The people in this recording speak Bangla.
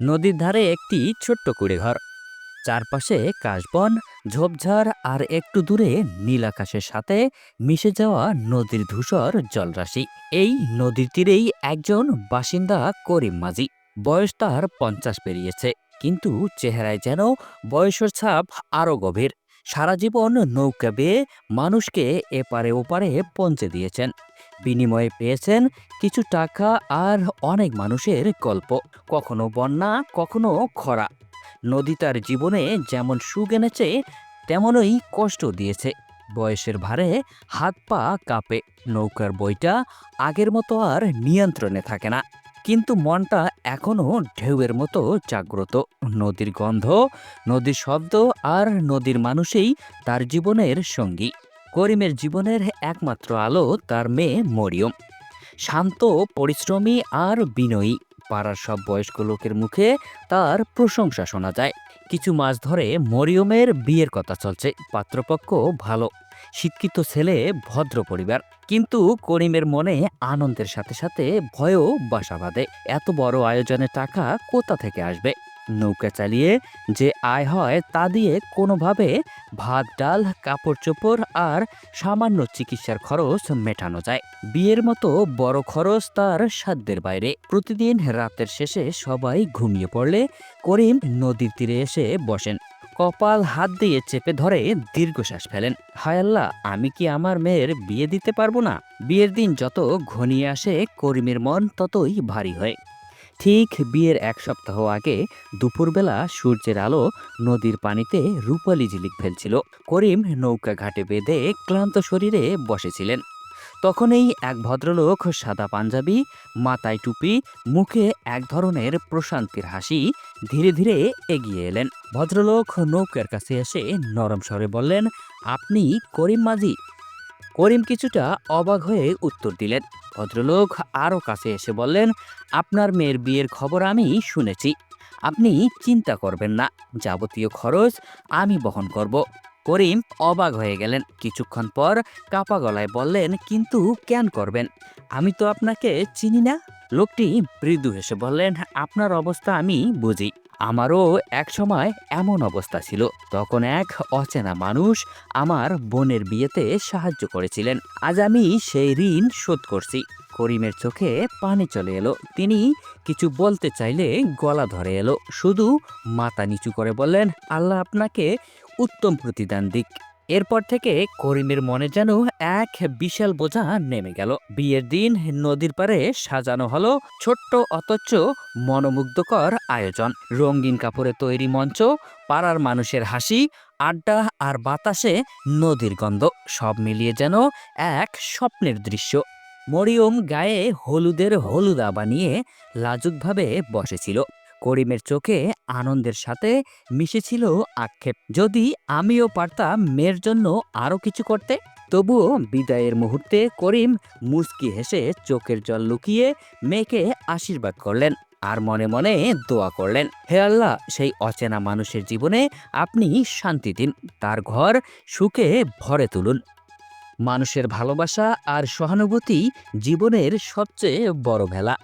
নদীর ধারে একটি ছোট্ট কুড়ে ঘর চারপাশে কাশবন, ঝোপঝাড় আর একটু দূরে নীল আকাশের সাথে মিশে যাওয়া নদীর ধূসর জলরাশি। এই নদীর তীরেই একজন বাসিন্দা করিম মাঝি। বয়স তার পঞ্চাশ পেরিয়েছে, কিন্তু চেহারায় যেন বয়সের ছাপ আরও গভীর। সারা জীবন নৌকা বেয়ে মানুষকে এপারে ওপারে পৌঁছে দিয়েছেন। বিনিময়ে পেয়েছেন কিছু টাকা আর অনেক মানুষের গল্প। কখনো বন্যা, কখনো খরা। নদী তার জীবনে যেমন সুখ এনেছে, তেমনই কষ্ট দিয়েছে। বয়সের ভারে হাত পা কাঁপে। নৌকার বইটা আগের মতো আর নিয়ন্ত্রণে থাকে না। কিন্তু মনটা এখনও ঢেউয়ের মতো জাগ্রত। নদীর গন্ধ, নদীর শব্দ আর নদীর মানুষেই তার জীবনের সঙ্গী। করিমের জীবনের একমাত্র আলো তার মেয়ে মরিয়ম। শান্ত, পরিশ্রমী আর বিনয়ী। পাড়ার সব বয়স্ক লোকের মুখে তার প্রশংসা শোনা যায়। কিছু মাস ধরে মরিয়মের বিয়ের কথা চলছে। পাত্রপক্ষ ভালো। শিক্ষিত ছেলে, ভদ্র পরিবার। কিন্তু করিমের মনে আনন্দের সাথে সাথে ভয়ও বাসা বাঁধে। এত বড় আয়োজনে টাকা কোথা থেকে আসবে? নৌকা চালিয়ে যে আয় হয় তা দিয়ে কোনোভাবে ভাত, ডাল, কাপড় চোপড় আর সামান্য চিকিৎসার খরচ মেটানো যায়। বিয়ের মতো বড় খরচ তার সাধ্যের বাইরে। প্রতিদিন রাতের শেষে সবাই ঘুমিয়ে পড়লে করিম নদীর তীরে এসে বসেন। কপাল হাত দিয়ে চেপে ধরে দীর্ঘশ্বাস ফেলেন। হায় আল্লাহ, আমি কি আমার মেয়ের বিয়ে দিতে পারব না? বিয়ের দিন যত ঘনিয়ে আসে করিমের মন, ততই ভারী হয়। ঠিক বিয়ের এক সপ্তাহ আগে দুপুরবেলা সূর্যের আলো নদীর পানিতে রূপালি ঝিলিক ফেলছিল। করিম নৌকা ঘাটে বেঁধে ক্লান্ত শরীরে বসেছিলেন। তখনই এক ভদ্রলোক সাদা পাঞ্জাবি, মাথায় টুপি, মুখে এক ধরনের প্রশান্তির হাসি ধীরে ধীরে এগিয়ে এলেন। ভদ্রলোক নৌকার কাছে এসে নরম স্বরে বললেন, আপনি করিম মাঝি? করিম কিছুটা অবাক হয়ে উত্তর দিলেন। ভদ্রলোক আরও কাছে এসে বললেন, আপনার মেয়ের বিয়ের খবর আমি শুনেছি। আপনি চিন্তা করবেন না। যাবতীয় খরচ আমি বহন করব। করিম অবাক হয়ে গেলেন। কিছুক্ষণ পর কাপা গলায় বললেন, কিন্তু কেন করবেন? আমি তো আপনাকে চিনি না। লোকটি মৃদু হেসে বললেন, আপনার অবস্থা আমি বুঝি। আমারও এক সময় এমন অবস্থা ছিল। তখন এক অচেনা মানুষ আমার বোনের বিয়েতে সাহায্য করেছিলেন। আজ আমি সেই ঋণ শোধ করছি। করিমের চোখে পানি চলে এলো। তিনি কিছু বলতে চাইলে গলা ধরে এলো। শুধু মাথা নিচু করে বললেন, আল্লাহ আপনাকে উত্তম প্রতিদান দিক। এরপর থেকে করিমের মনে যেন এক বিশাল বোঝা নেমে গেল। বিয়ের দিন নদীর পারে সাজানো হলো ছোট্ট অথচ মনোমুগ্ধকর আয়োজন। রঙিন কাপড়ে তৈরি মঞ্চ, পাড়ার মানুষের হাসি, আড্ডা আর বাতাসে নদীর গন্ধ, সব মিলিয়ে যেন এক স্বপ্নের দৃশ্য। মরিয়ম গায়ে হলুদের হলুদা বানিয়ে লাজুকভাবে বসেছিল। করিমের চোখে আনন্দের সাথে মিশেছিল আক্ষেপ। যদি আমিও পারতাম মেয়ের জন্য আরও কিছু করতে, তবুও বিদায়ের মুহূর্তে করিম মুচকি হেসে চোখের জল লুকিয়ে মেয়েকে আশীর্বাদ করলেন আর মনে মনে দোয়া করলেন, হে আল্লাহ, সেই অচেনা মানুষের জীবনে আপনি শান্তি দিন, তার ঘর সুখে ভরে তুলুন। মানুষের ভালোবাসা আর সহানুভূতি জীবনের সবচেয়ে বড় ভেলা।